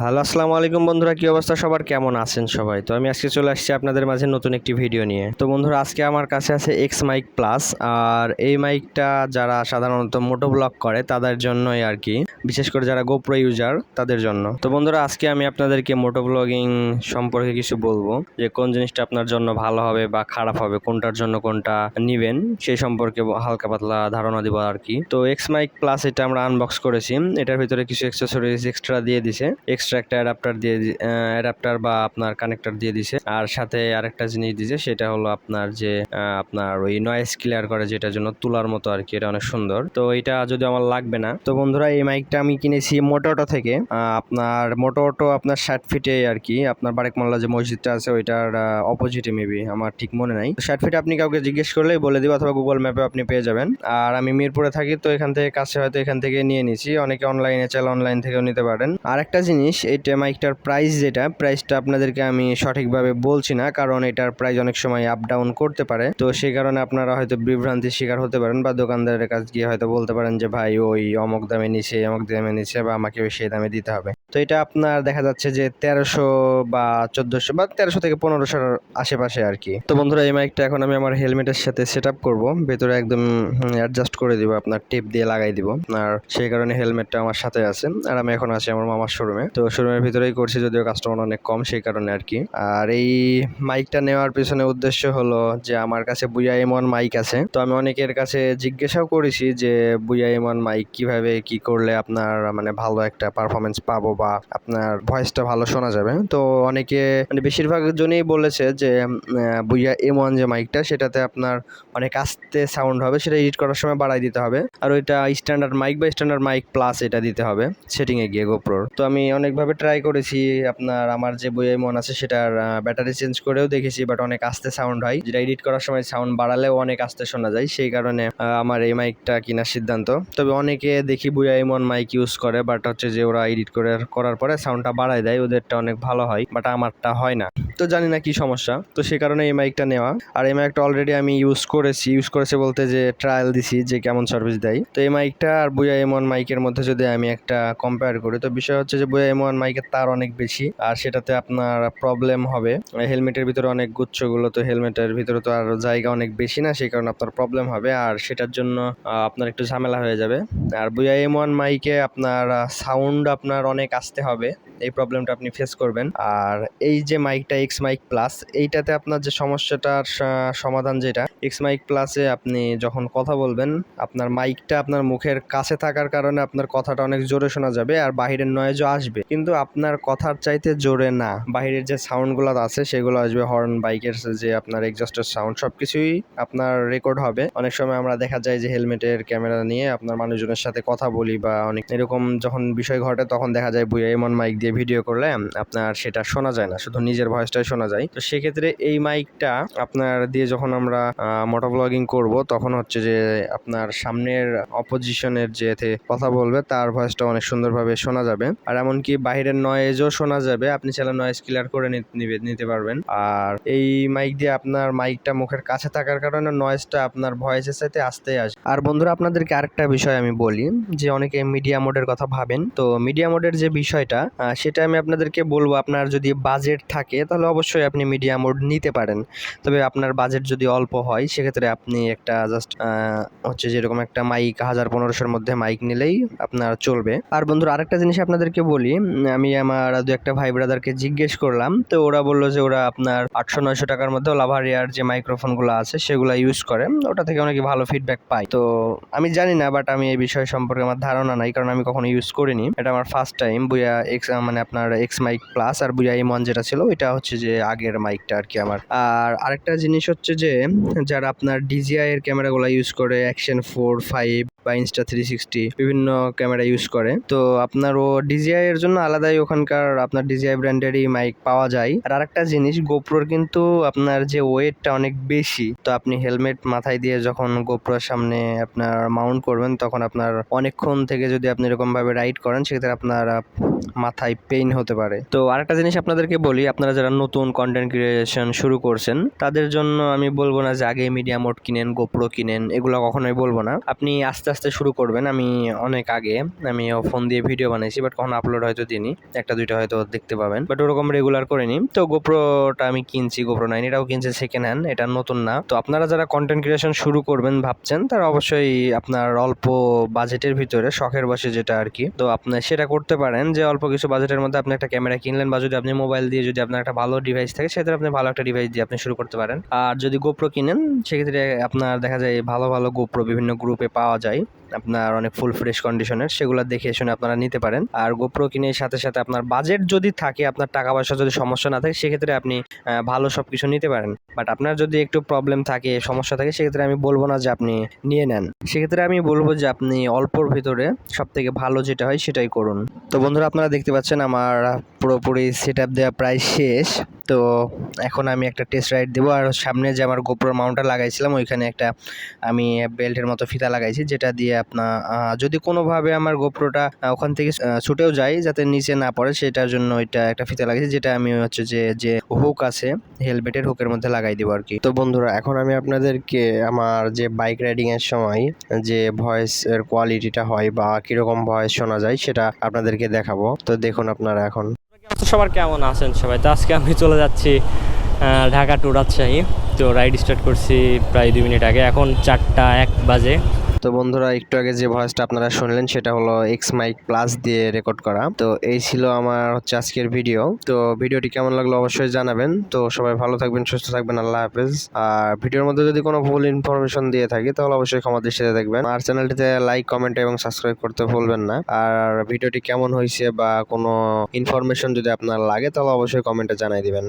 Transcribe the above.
Hello, আসসালামু আলাইকুম বন্ধুরা, কি অবস্থা? সবার কেমন আছেন সবাই? তো আমি আজকে চলে আসছি আপনাদের মাঝে নতুন একটি ভিডিও নিয়ে। তো বন্ধুরা, আজকে আমার কাছে আছে এক্স মাইক প্লাস আর এই মাইকটা যারা সাধারণত মোটো ব্লগ করে, তাদের জন্যই আর কি বিশেষ করে যারা গোপ্রো ইউজার তাদের জন্য। তো বন্ধুরা, আজকে আমি আপনাদেরকে মোটো ব্লগিং সম্পর্কে কিছু বলব, যে কোন জিনিসটা আপনার জন্য ভালো হবে বা খারাপ হবে, কোনটার জন্য কোনটা নিবেন, সেই সম্পর্কে হালকা পাতলা ধারণা দিব আর কি তো এক্স মাইক প্লাস এটা আমরা আনবক্স করেছি, এটার ভিতরে কিছু অ্যাক্সেসরিজ এক্সট্রা দিয়ে দিছে। এক্সট্রা একটা অ্যাডাপ্টার দিয়ে অ্যাডাপ্টার বা আপনার কানেক্টর দিয়ে দিছে। আর সাথে আরেকটা জিনিস দিছে, সেটা হলো আপনার যে আপনার ওই নয়েজ ক্লিয়ার করে, যেটার জন্য তোলার মতো আর কি, এটা অনেক সুন্দর। তো এটা যদি আমার লাগবে না, তো বন্ধুরা এই মাইকটা আমি কিনেছি মোটোটো থেকে। আপনার মোটোটো আপনার ষাট ফিটে আর কি, আপনার বারেক মোল্লা যে মসজিদটা আছে, ওইটার অপোজিটে মেবি আমার ঠিক মনে নাই। ষাট ফিটে আপনি কাউকে জিজ্ঞেস করলেই বলে দিব, অথবা গুগল ম্যাপে আপনি পেয়ে যাবেন। আর আমি মিরপুরে থাকি, তো এখান থেকে কাছে হয়তো এখান থেকে নিয়ে নিছি অনেকে অনলাইনে চাল অনলাইন থেকেও নিতে পারেন। আর একটা জিনিস এইটা মাইকটার প্রাইস যেটা প্রাইসটা আপনাদেরকে আমি সঠিকভাবে বলছি না, কারণ এটার প্রাইস অনেক সময় আপ ডাউন করতে পারে। তো সেই কারণে আপনারা হয়তো বিভ্রান্তির শিকার হতে পারেন বা দোকানদারের কাছে গিয়ে হয়তো বলতে পারেন যে, ভাই, ওই অমক দামে নিছে অমক দামে নিছে বা আমাকে ওই সেই দামে দিতে হবে। তো এটা আপনার দেখা যাচ্ছে যে, তেরোশো বা চোদ্দোশো বা তেরোশো থেকে পনেরোশোর আশেপাশে আর কি। তো বন্ধুরা, এই মাইকটা এখন আমি আমার হেলমেটের সাথে সেট আপ করব। ভেতরে একদম অ্যাডজাস্ট করে দিব, আপনার টেপ দিয়ে লাগাই দিব। আর সেই কারণে হেলমেটটা আমার সাথে আছে। আর আমি এখন আছি আমার মামার শোরুমে তো শোরুমের ভিতরেই করছি, যদিও কাস্টমার অনেক কম সেই কারণে আর কি। আর এই মাইকটা নেওয়ার পিছনে উদ্দেশ্য হলো যে, আমার কাছে বুয়া এমন মাইক আছে। তো আমি অনেকের কাছে জিজ্ঞাসাও করেছি যে বুয়া এমন মাইক কীভাবে কি করলে আপনার মানে ভালো একটা পারফরমেন্স পাবো বা আপনার ভয়েসটা ভালো শোনা যাবে। তো অনেকে মানে বেশিরভাগ জনই বলেছে যে বুয়া এম ওয়ান যে মাইকটা সেটাতে আপনার অনেক আস্তে সাউন্ড হবে, সেটা এডিট করার সময় বাড়াই দিতে হবে। আর ওইটা স্ট্যান্ডার্ড মাইক বা স্ট্যান্ডার্ড মাইক প্লাস এটা দিতে হবে সেটিংয়ে গিয়ে গোপ্রোর তো আমি অনেকভাবে ট্রাই করেছি, আপনার আমার যে বই মন আছে সেটার ব্যাটারি চেঞ্জ করেও দেখেছি বাট অনেক আস্তে সাউন্ড হয়। যেটা এডিট করার সময় সাউন্ড বাড়ালেও অনেক আস্তে শোনা যায়, সেই কারণে আমার এই মাইকটা কেনার সিদ্ধান্ত। তবে অনেকে দেখি বুয়া এমন মাইক ইউজ করে বাট হচ্ছে যে ওরা এডিট করে, করার পরে সাউন্ডটা বাড়ায় দেয়, ওদেরটা অনেক ভালো হয় বাট আমারটা হয় না। তো জানি না কি সমস্যা, তো সে কারণে এই মাইকটা নেওয়া। আর এই মাইকটা অলরেডি আমি ইউজ করেছি ইউজ করেছে বলতে যে ট্রায়াল দিছি, যে কেমন সার্ভিস দেয়। তো এই মাইকটা আর বুয়া এমন মাইকের মধ্যে যদি আমি একটা কম্পেয়ার করি, তো বিষয় হচ্ছে যে বুয়া এমন মাইকের তার অনেক বেশি, আর সেটাতে আপনার প্রবলেম হবে। হেলমেটের ভিতরে অনেক গুচ্ছগুলো, তো হেলমেটের ভিতরে তো আর জায়গা অনেক বেশি না, সেই কারণে আপনার প্রবলেম হবে। আর সেটার জন্য আপনার একটু ঝামেলা হয়ে যাবে। আর বুয়া এম ওয়ান মাইকে আপনার সাউন্ড আপনার অনেক আসতে হবে। এই প্রবলেমটা আপনি ফেস করবেন। আর এই যে মাইকটা এক্স মাইক প্লাস এইটাতে আপনার যে সমস্যাটার সমাধান যেটা এক্স মাইক প্লাসে আপনি যখন কথা বলবেন, আপনার মাইকটা আপনার মুখের কাছে থাকার কারণে আপনার কথাটা অনেক জোরে শোনা যাবে আর বাহিরের নয়েজও আসবে। কিন্তু আপনার কথার চাইতে জোরে না। বাহিরের যে সাউন্ডগুলো আছে, সেগুলো আসবে হর্ন বাইকের যে আপনার এক্সস্টের সাউন্ড সব কিছুই আপনার রেকর্ড হবে। অনেক সময় আমরা দেখা যায় যে হেলমেটের ক্যামেরা নিয়ে আপনার মানুষজনের সাথে কথা বলি বা অনেক, এরকম যখন বিষয় ঘটে, তখন দেখা যায়, বুয়া, এমন মাইক দিয়ে ভিডিও করলে আপনার সেটা শোনা যায় না, শুধু নিজের ভয়েসটাই শোনা যায়। তো সেক্ষেত্রে এই মাইকটা আপনার দিয়ে যখন আমরা মোটো ব্লগিং করব, তখন হচ্ছে যে আপনার সামনের অপোজিশনের যেতে কথা বলবে, তার ভয়েসটা অনেক সুন্দরভাবে শোনা যাবে। আর এমনকি বাইরের নয়েজও শোনা যাবে, আপনি চাইলে নয়েজ ক্লিয়ার করে নিতে পারবেন। আর এই মাইক দিয়ে আপনার মাইকটা মুখের কাছে থাকার কারণে নয়েজটা আপনার ভয়েসের সাথে আসতে আসে। আর বন্ধুরা, আপনাদেরকে আরেকটা বিষয় আমি বলি, যে অনেকে মিডিয়া মোডের কথা ভাবেন। তো মিডিয়া মোডের যে বিষয়টা সেটা আমি আপনাদেরকে বলব, আপনার যদি বাজেট থাকে, তাহলে অবশ্যই আপনি মিডিয়াম মোড নিতে পারেন। তবে আপনার বাজেট যদি অল্প হয়, সেক্ষেত্রে আপনি একটা জাস্ট হচ্ছে যেরকম একটা মাইক হাজার পনেরোশোর মধ্যে মাইক নিলেই আপনার চলবে। আর বন্ধুরা, আরেকটা জিনিস আপনাদেরকে বলি, আমি আমার দু একটা ভাই ব্রাদারকে জিজ্ঞেস করলাম, তো ওরা বলল যে ওরা আপনার আটশো, নয়শো টাকার মধ্যে লাভারিয়ার যে মাইক্রোফোনগুলো আছে, সেগুলো ইউজ করে, ওটা থেকে অনেক ভালো ফিডব্যাক পাই তো আমি জানি না বাট আমি এই বিষয় সম্পর্কে আমার ধারণা নাই, কারণ আমি কখনো ইউজ করিনি। এটা আমার ফার্স্ট টাইম বুয়া এক্স মানে আপনার এক্স মাইক প্লাস আর বুঝাই ওয়ান যেটা ছিল, ওইটা হচ্ছে যে আগের মাইকটা আর কি আমার। আর আরেকটা জিনিস হচ্ছে যে, যারা আপনার ডিজিআই এর ক্যামেরাগুলো ইউজ করে অ্যাকশন ফোর ফাইভ বা ইনস্টা থ্রি সিক্সটি বিভিন্ন ক্যামেরা ইউজ করে, তো আপনার ও ডিজিআই এর জন্য আলাদাই ওখানকার আপনার ডিজিআই ব্র্যান্ডেরই মাইক পাওয়া যায়। আর আরেকটা জিনিস গোপ্রোর কিন্তু আপনার যে ওয়েটটা অনেক বেশি, তো আপনি হেলমেট মাথায় দিয়ে যখন গোপ্রোর সামনে আপনার মাউন্ট করবেন, তখন আপনার অনেকক্ষণ থেকে যদি আপনি এরকমভাবে রাইড করেন, সেক্ষেত্রে আপনার মাথায় পেইন হতে পারে। তো আরেকটা জিনিস আপনাদেরকে বলি, আপনারা যারা নতুন কন্টেন্ট ক্রিয়েশন শুরু করছেন, তাদের জন্য আমি বলব না যে আগে মিডিয়া মোড কিনেন গোপ্রো কিনেন, এগুলো কখনোই বলব না। আপনি আস্তে আস্তে শুরু করবেন, আমি অনেক আগে আমি ফোন দিয়ে ভিডিও বানাইছি বাট কখনো আপলোড হয়তো দিইনি। একটা, দুইটা হয়তো দেখতে পাবেন বাট ওরকম রেগুলার করিনি। তো গোপ্রোটা আমি কিনছি গোপ্রো নাইন, এটাও কিনছি সেকেন্ড হ্যান্ড এটা নতুন না। তো আপনারা যারা কন্টেন্ট ক্রিয়েশন শুরু করবেন ভাবছেন, তারা অবশ্যই আপনার অল্প বাজেটের ভিতরে, শখের বসে যেটা আর কি তো আপনি সেটা করতে পারেন যে অল্প কিছু বাজেটের মধ্যে আপনি একটা ক্যামেরা কিনলেন বা যদি আপনি মোবাইল দিয়ে যদি আপনার একটা ভালো ডিভাইস থাকে, সেক্ষেত্রে আপনি ভালো একটা ডিভাইস দিয়ে আপনি শুরু করতে পারেন। আর যদি গোপ্রো কিনেন, সেক্ষেত্রে আপনার দেখা যায় ভালো ভালো গোপ্রো বিভিন্ন গ্রুপে পাওয়া যায়। আপনার অনেক ফুল ফ্রেশ কন্ডিশনের সেগুলো দেখে শুনে আপনারা নিতে পারেন। আর গোপ্রো কিনে সাথে সাথে আপনার বাজেট যদি থাকে, আপনার টাকা পয়সা যদি সমস্যা না থাকে, সেক্ষেত্রে আপনি ভালো সব কিছু নিতে পারেন। বাট আপনার যদি একটু প্রবলেম থাকে, সমস্যা থাকে, সেক্ষেত্রে আমি বলব না যে আপনি নিয়ে নেন। সেক্ষেত্রে আমি বলব যে আপনি অল্পর ভিতরে সব থেকে ভালো যেটা হয় সেটাই করুন। তো বন্ধুরা, আপনারা দেখতে পাচ্ছেন আমার পুরোপুরি সেট আপ দেওয়া প্রায় শেষ। তো এখন আমি একটা টেস্ট রাইড দেবো। আর সামনে যে আমার গোপ্রোর মাউন্টটা লাগাইছিলাম, ওইখানে একটা আমি বেল্টের মতো ফিতা লাগাইছি, যেটা দিয়ে আপনার যদি কোনোভাবে আমার গোপ্রোটা ওখান থেকে ছুটেও যায়, যাতে নিচে না পড়ে, সেটার জন্য ওইটা একটা ফিতা লাগাইছি, যেটা আমি হচ্ছে যে যে হুক আছে হেলমেটের হুকের মধ্যে লাগাই দেবো আর কি তো বন্ধুরা, এখন আমি আপনাদেরকে আমার যে বাইক রাইডিং এর সময়, যে ভয়েস এর কোয়ালিটিটা হয় বা কীরকম ভয়েস শোনা যায়, সেটা আপনাদেরকে দেখাবো। তো দেখুন আপনারা এখন। সবার কেমন আছেন সবাই? তো আজকে আমি চলে যাচ্ছি ঢাকা টু রাজশাহী। তো রাইড স্টার্ট করছি প্রায় দুই মিনিট আগে। এখন চারটা এক বাজে। তো বন্ধুরা, একটু আগে যে ভয়েসটা আপনারা শুনলেন, সেটা হলো এক্স মাইক প্লাস দিয়ে রেকর্ড করা। তো এই ছিল আমার হচ্ছে আজকের ভিডিও তো ভিডিওটি কেমন লাগল অবশ্যই জানাবেন। তো সবাই ভালো থাকবেন, সুস্থ থাকবেন, আল্লাহ হাফেজ। আর ভিডিওর মধ্যে যদি কোনো ভুল ইনফরমেশন দিয়ে থাকি, তাহলে অবশ্যই ক্ষমা দৃষ্টিতে দেখবেন। আর চ্যানেলটিতে লাইক কমেন্ট এবং সাবস্ক্রাইব করতে ভুলবেন না। আর ভিডিওটি কেমন হয়েছে বা কোনো ইনফরমেশন যদি আপনার লাগে, তাহলে অবশ্যই কমেন্টে জানাই দিবেন।